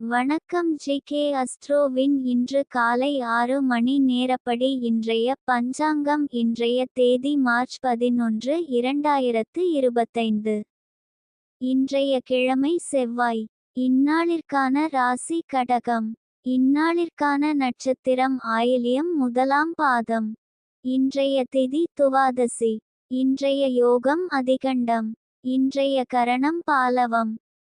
வணக்கம் G K அஸ்ட்ரோவின் இன்று காலை ஆறு மணி நேரப்படி இன்றைய பஞ்சாங்கம் இன்றைய தேதி மார்ச் பதினொன்று இரண்டாயிரத்து இருபத்தைந்து. இன்றைய கிழமை செவ்வாய். இந்நாளிற்கான ராசி கடகம். இந்நாளிற்கான நட்சத்திரம் ஆயிலியம் முதலாம் பாதம். இன்றைய திதி துவாதசி. இன்றைய யோகம் அதிகண்டம். இன்றைய கரணம் பாலவம்.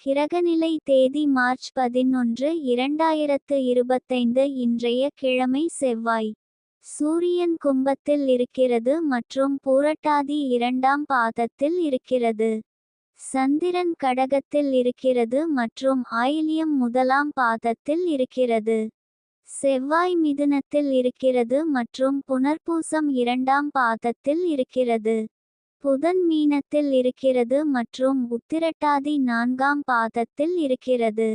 கிரகநிலை தேதி மார்ச் பதினொன்று இரண்டாயிரத்து இருபத்தைந்து இன்றைய கிழமை செவ்வாய். சூரியன் கும்பத்தில் இருக்கிறது மற்றும் பூரட்டாதி இரண்டாம் பாதத்தில் இருக்கிறது. சந்திரன் கடகத்தில் இருக்கிறது மற்றும் ஆயிலியம் முதலாம் பாதத்தில் இருக்கிறது. செவ்வாய் மிதுனத்தில் இருக்கிறது மற்றும் புனர்பூசம் இரண்டாம் பாதத்தில் இருக்கிறது. புதன் மீனத்தில் இருக்கிறது மற்றும் உத்திரட்டாதி நான்காம் பாதத்தில் இருக்கிறது.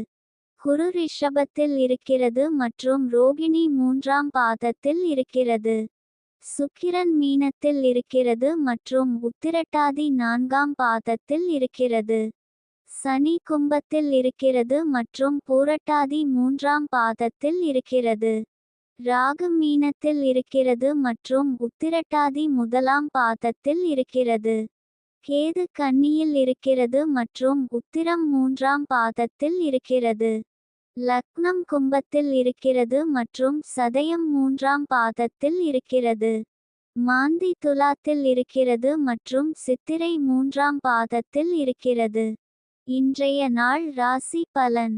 குரு ரிஷபத்தில் இருக்கிறது மற்றும் ரோகிணி மூன்றாம் பாதத்தில் இருக்கிறது. சுக்கிரன் மீனத்தில் இருக்கிறது மற்றும் உத்திரட்டாதி நான்காம் பாதத்தில் இருக்கிறது. சனி கும்பத்தில் இருக்கிறது மற்றும் பூரட்டாதி மூன்றாம் பாதத்தில் இருக்கிறது. ராகு மீனத்தில் இருக்கிறது மற்றும் உத்திரட்டாதி முதலாம் பாதத்தில் இருக்கிறது. கேது கன்னியில் இருக்கிறது மற்றும் உத்திரம் மூன்றாம் பாதத்தில் இருக்கிறது. லக்னம் கும்பத்தில் இருக்கிறது மற்றும் சதயம் மூன்றாம் பாதத்தில் இருக்கிறது. மாந்தி துலாத்தில் இருக்கிறது மற்றும் சித்திரை மூன்றாம் பாதத்தில் இருக்கிறது. இன்றைய நாள் ராசி பலன்.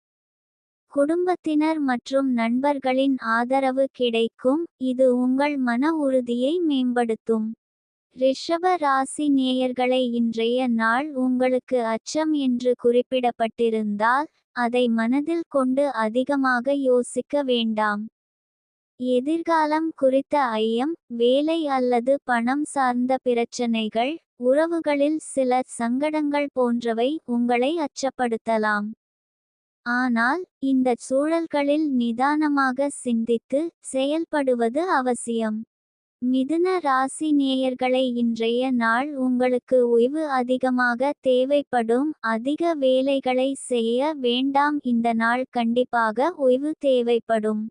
குடும்பத்தினர் மற்றும் நண்பர்களின் ஆதரவு கிடைக்கும். இது உங்கள் மன உறுதியை மேம்படுத்தும். ரிஷப ராசி நேயர்களை இன்றைய நாள் உங்களுக்கு அச்சம் என்று குறிப்பிடப்பட்டிருந்தால் அதை மனதில் கொண்டு அதிகமாக யோசிக்க வேண்டாம். எதிர்காலம் குறித்த ஐயம் வேலை அல்லது பணம் சார்ந்த பிரச்சனைகள் உறவுகளில் சில சங்கடங்கள் போன்றவை உங்களை அச்சப்படுத்தலாம். ஆனால் இந்த சூழல்களில் நிதானமாக சிந்தித்து செயல்படுவது அவசியம். மிதுன ராசி நேயர்களை இன்றைய நாள் உங்களுக்கு ஓய்வு அதிகமாக தேவைப்படும். அதிக வேலைகளை செய்ய வேண்டாம். இந்த நாள் கண்டிப்பாக ஓய்வு தேவைப்படும்.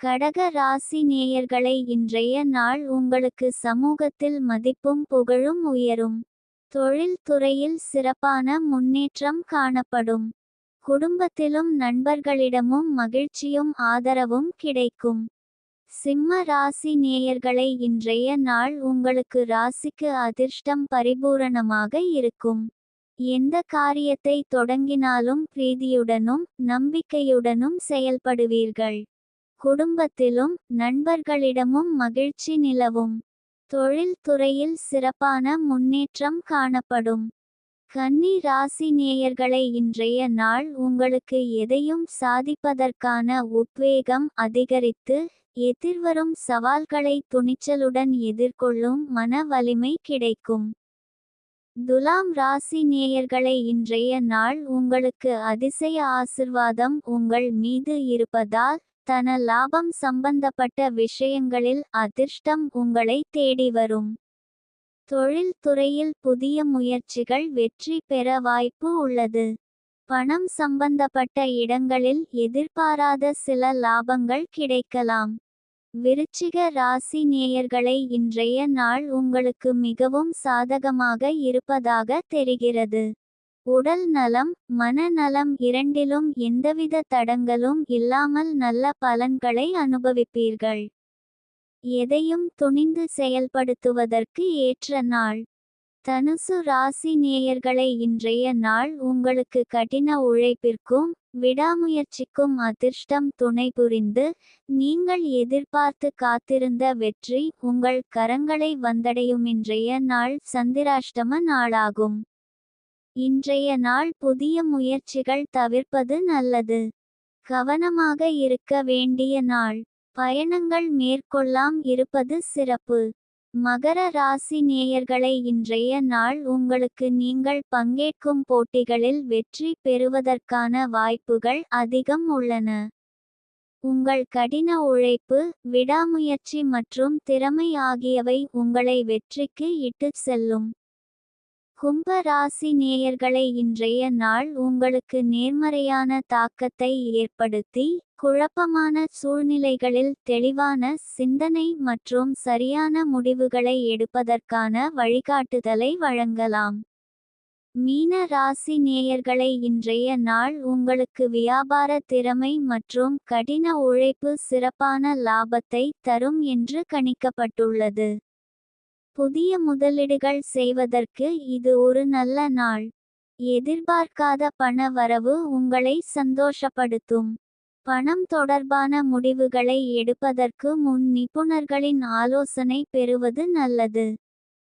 கடக ராசி நேயர்களை இன்றைய நாள் உங்களுக்கு சமூகத்தில் மதிப்பும் புகழும் உயரும். தொழில் துறையில் சிறப்பான முன்னேற்றம் காணப்படும். குடும்பத்திலும் நண்பர்களிடமும் மகிழ்ச்சியும் ஆதரவும் கிடைக்கும். சிம்ம ராசி நேயர்களை இன்றைய நாள் உங்களுக்கு ராசிக்கு அதிர்ஷ்டம் பரிபூரணமாக இருக்கும். எந்த காரியத்தை தொடங்கினாலும் பிரீதியுடனும் நம்பிக்கையுடனும் செயல்படுவீர்கள். குடும்பத்திலும் நண்பர்களிடமும் மகிழ்ச்சி நிலவும். தொழில் துறையில் சிறப்பான முன்னேற்றம் காணப்படும். கன்னி ராசி நேயர்களை இன்றைய நாள் உங்களுக்கு எதையும் சாதிப்பதற்கான உத்வேகம் அதிகரித்து எதிர்வரும் சவால்களை துணிச்சலுடன் எதிர்கொள்ளும் மன வலிமை கிடைக்கும். துலாம் ராசி நேயர்களை இன்றைய நாள் உங்களுக்கு அதிசய ஆசிர்வாதம் உங்கள் மீது இருப்பதால் தன லாபம் சம்பந்தப்பட்ட விஷயங்களில் அதிர்ஷ்டம் உங்களை தேடி வரும். தொழில்துறையில் புதிய முயற்சிகள் வெற்றி பெற வாய்ப்பு உள்ளது. பணம் சம்பந்தப்பட்ட இடங்களில் எதிர்பாராத சில லாபங்கள் கிடைக்கலாம். விருச்சிக ராசி நேயர்களை இன்றைய நாள் உங்களுக்கு மிகவும் சாதகமாக இருப்பதாக தெரிகிறது. உடல் நலம் மனநலம் இரண்டிலும் எந்தவித தடங்களும் இல்லாமல் நல்ல பலன்களை அனுபவிப்பீர்கள். எதையும் துணிந்து செயல்படுத்துவதற்கு ஏற்ற நாள். தனுசு ராசி நேயர்களை இன்றைய நாள் உங்களுக்கு கடின உழைப்பிற்கும் விடாமுயற்சிக்கும் அதிர்ஷ்டம் துணை புரிந்து நீங்கள் எதிர்பார்த்து காத்திருந்த வெற்றி உங்கள் கரங்களை வந்தடையும் இன்றைய நாள் சந்திராஷ்டம நாளாகும். இன்றைய நாள் புதிய முயற்சிகள் தவிர்ப்பது நல்லது. கவனமாக இருக்க வேண்டிய நாள். பயணங்கள் மேற்கொள்ளாம் இருப்பது சிறப்பு. மகர ராசி நேயர்களை இன்றைய நாள் உங்களுக்கு நீங்கள் பங்கேற்கும் போட்டிகளில் வெற்றி பெறுவதற்கான வாய்ப்புகள் அதிகம் உள்ளன. உங்கள் கடின உழைப்பு விடாமுயற்சி மற்றும் திறமை ஆகியவை உங்களை வெற்றிக்கு இட்டுச் செல்லும். கும்ப ராசி நேயர்களை இன்றைய நாள் உங்களுக்கு நேர்மறையான தாக்கத்தை ஏற்படுத்தி குழப்பமான சூழ்நிலைகளில் தெளிவான சிந்தனை மற்றும் சரியான முடிவுகளை எடுப்பதற்கான வழிகாட்டுதலை வழங்கலாம். மீன ராசி நேயர்களை இன்றைய நாள் உங்களுக்கு வியாபார திறமை மற்றும் கடின உழைப்பு சிறப்பான லாபத்தை தரும் என்று கணிக்கப்பட்டுள்ளது. புதிய முதலீடுகள் செய்வதற்கு இது ஒரு நல்ல நாள். எதிர்பார்க்காத பண வரவு உங்களை சந்தோஷப்படுத்தும். பணம் தொடர்பான முடிவுகளை எடுப்பதற்கு முன் நிபுணர்களின் ஆலோசனை பெறுவது நல்லது.